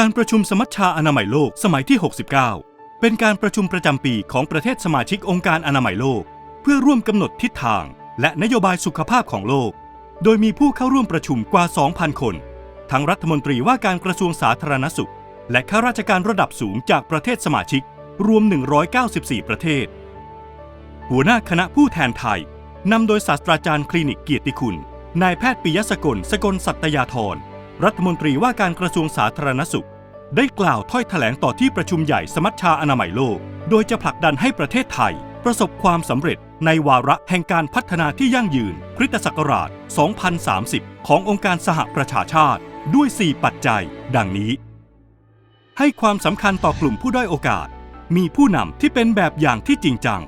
การประชุมสมัชชาอนามัยโลกสมัยที่ 69 เป็นการประชุมประจำปีของประเทศสมาชิกองค์การอนามัยโลก เพื่อร่วมกำหนดทิศทาง และนโยบายสุขภาพของโลก โดยมีผู้เข้าร่วมประชุมกว่า 2,000 คน ทั้งรัฐมนตรีว่าการกระทรวงสาธารณสุข และข้าราชการระดับสูงจากประเทศสมาชิก รวม 194 ประเทศ หัวหน้าคณะผู้แทนไทยนำโดยศาสตราจารย์คลินิกเกียรติคุณ นายแพทย์ปิยสกลสกลสัตยาธร รัฐมนตรีว่าการกระทรวงสาธารณสุข ได้กล่าวถ้อยแถลงต่อที่ประชุมใหญ่สมัชชาอนามัยโลก โดยจะผลักดันให้ประเทศไทย ประสบความสำเร็จในวาระแห่งการพัฒนาที่ยั่งยืนคริสตศักราช 2030 ขององค์การสหประชาชาติ ด้วย 4 ปัจจัย ดังนี้ ให้ความสำคัญต่อกลุ่มผู้ด้อยโอกาส มีผู้นำที่เป็นแบบอย่างที่จริงจัง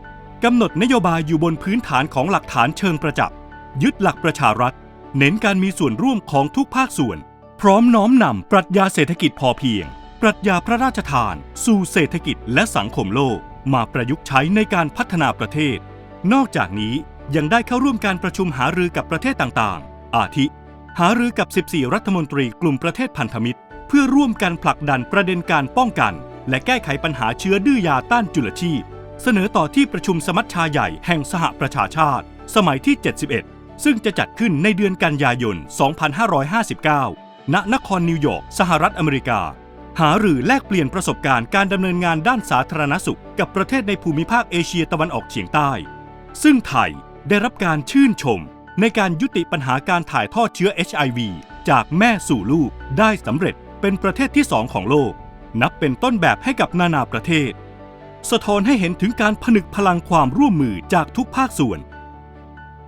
กำหนดนโยบายอยู่บนพื้นฐานของหลักฐานเชิงประจักษ์ยึดหลักประชารัฐ เน้นการมีส่วนร่วมของทุกภาคส่วน พร้อมน้อมนำปรัชญาเศรษฐกิจพอเพียง ปรัชญาพระราชทาน สู่เศรษฐกิจและสังคมโลก มาประยุกต์ใช้ในการพัฒนาประเทศ นอกจากนี้ยังได้เข้าร่วมการประชุมหารือกับประเทศต่างๆ อาทิ หารือกับ 14 รัฐมนตรีกลุ่มประเทศพันธมิตร เพื่อร่วมกันผลักดันประเด็นการป้องกัน และแก้ไขปัญหาเชื้อดื้อยาต้านจุลชีพ เสนอต่อที่ประชุมสมัชชาใหญ่แห่งสหประชาชาติ สมัยที่ 71 ซึ่งจะจัดขึ้นในเดือนกันยายน 2559 ณนครนิวยอร์กสหรัฐอเมริกา หาหรือแลกเปลี่ยนประสบการณ์การดำเนินงานด้านสาธารณสุข กับประเทศในภูมิภาคเอเชียตะวันออกเฉียงใต้ ซึ่งไทยได้รับการชื่นชม ในการยุติปัญหาการถ่ายทอดเชื้อ HIV จากแม่สู่ลูกได้สำเร็จเป็นประเทศที่สองของโลก นับเป็นต้นแบบให้กับนานาประเทศ สะท้อนให้เห็นถึงการผนึกพลังความร่วมมือจากทุกภาคส่วน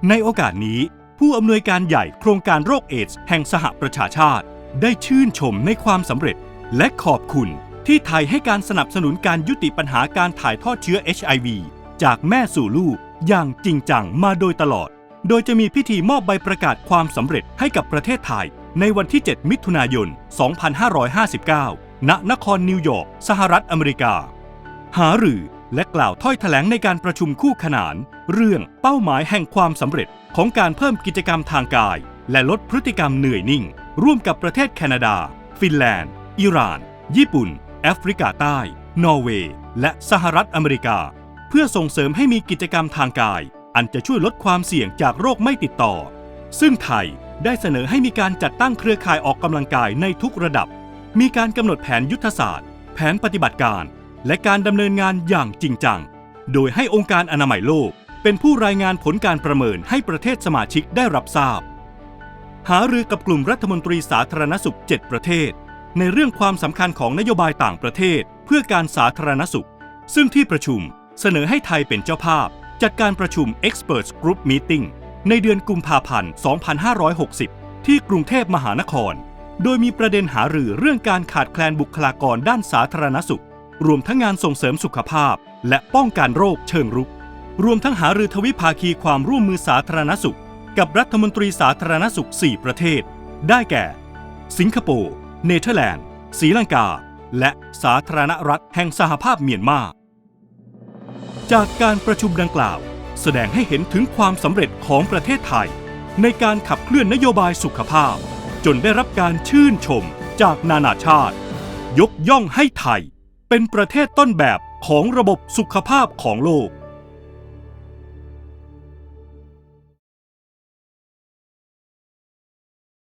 ในโอกาสนี้ ผู้อำนวยการใหญ่โครงการโรคเอดส์แห่งสหประชาชาติ ได้ชื่นชมในความสำเร็จ และขอบคุณที่ไทยให้การสนับสนุนการยุติปัญหาการถ่ายทอดเชื้อ HIV จากแม่สู่ลูกอย่างจริงจังมาโดยตลอด โดยจะมีพิธีมอบใบประกาศความสำเร็จให้กับประเทศไทย ในวันที่ 7 มิถุนายน 2559 ณ นครนิวยอร์ก สหรัฐอเมริกา หารือ และกล่าวถ้อยแถลงในการประชุมคู่ขนาน เรื่องเป้าหมายแห่งความสำเร็จของการเพิ่มกิจกรรมทางกาย และลดพฤติกรรมเหนื่อยนิ่ง ร่วมกับประเทศแคนาดา ฟินแลนด์ อิหร่าน ญี่ปุ่น แอฟริกาใต้ นอร์เวย์ และสหรัฐอเมริกา เพื่อส่งเสริมให้มีกิจกรรมทางกาย อันจะช่วยลดความเสี่ยงจากโรคไม่ติดต่อ ซึ่งไทยได้เสนอให้มีการจัดตั้งเครือข่ายออกกำลังกายในทุกระดับ มีการกำหนดแผนยุทธศาสตร์ แผนปฏิบัติการ และการดำเนินงานอย่างจริงจัง โดยให้องค์การอนามัยโลก เป็นผู้รายงานผลการประเมินให้ประเทศสมาชิกได้รับทราบ หารือกับกลุ่มรัฐมนตรีสาธารณสุข 7 ประเทศ ในเรื่องความสำคัญของนโยบายต่างประเทศ เพื่อการสาธารณสุข ซึ่งที่ประชุมเสนอให้ไทยเป็นเจ้าภาพ จัดการประชุม Experts Group Meeting ในเดือนกุมภาพันธ์ 2560 ที่กรุงเทพมหานคร โดยมีประเด็นหารือเรื่องการขาดแคลนบุคลากรด้านสาธารณสุข รวมทั้งงานส่งเสริมสุขภาพ และป้องกันโรคเชิงรุก รวมทั้งหารือทวิภาคีความร่วมมือสาธารณสุข กับรัฐมนตรีสาธารณสุข 4 ประเทศ ได้แก่ สิงคโปร์เนเธอร์แลนด์ศรีลังกา และสาธารณรัฐแห่งสหภาพเมียนมา จากการประชุมดังกล่าว แสดงให้เห็นถึงความสำเร็จของประเทศไทย ในการขับเคลื่อนนโยบายสุขภาพ จนได้รับการชื่นชมจากนานาชาติ ยกย่องให้ไทย เป็นประเทศต้นแบบของระบบสุขภาพของโลก